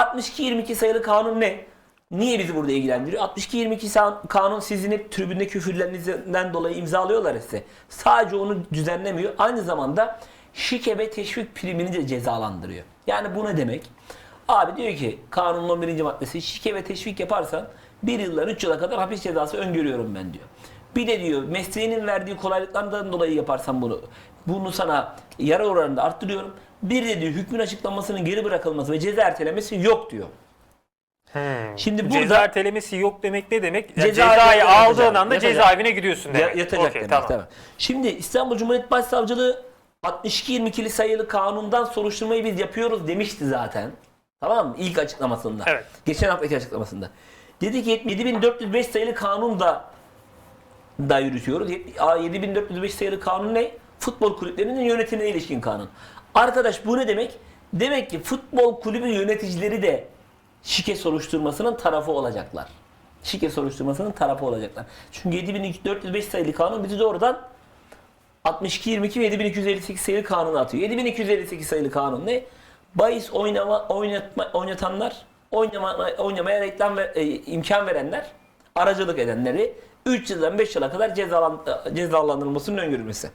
62-22 sayılı kanun ne? Niye bizi burada ilgilendiriyor? 62-22 sa- kanun sizin hep tribünde küfürlerinizden dolayı imzalıyorlar size. Sadece onu düzenlemiyor. Aynı zamanda şike ve teşvik primini de cezalandırıyor. Yani bu ne demek? Abi diyor ki kanunun 11. maddesi şike ve teşvik yaparsan 1 yıldan 3 yıla kadar hapis cezası öngörüyorum ben diyor. Bir de diyor mesleğinin verdiği kolaylıklardan dolayı yaparsan bunu bunu sana yara oranında arttırıyorum. Bir de diyor hükmün açıklanmasının geri bırakılması ve ceza ertelemesi yok diyor. Şimdi burada Ceza ertelemesi yok demek ne demek? Yani Ceza cezayı aldığın anda yatacak. cezaevine gidiyorsun Ya- demek. yatacak Okey, demek. tamam. Tamam. Şimdi İstanbul Cumhuriyet Başsavcılığı 62-22'li sayılı kanundan soruşturmayı biz yapıyoruz demişti zaten. Tamam mı? İlk açıklamasında. Evet. Geçen haftaki açıklamasında. Dedi ki 7405 sayılı kanun da da yürütüyoruz. Yet- Aa, 7405 sayılı kanun ne? Futbol kulüplerinin yönetimine ilişkin kanun. Arkadaş bu ne demek? Demek ki futbol kulübü yöneticileri de şike soruşturmasının tarafı olacaklar. Şike soruşturmasının tarafı olacaklar. Çünkü 7405 sayılı kanun bizi doğrudan 62-22 ve 7258 sayılı kanunu atıyor. 7258 sayılı kanun ne? Bahis oynama, oynatma, oynatanlar, oynama, oynamaya reklam ve, e, imkan verenler, aracılık edenleri 3 yıldan 5 yıla kadar cezalan, cezalandırılmasının öngörülmesi.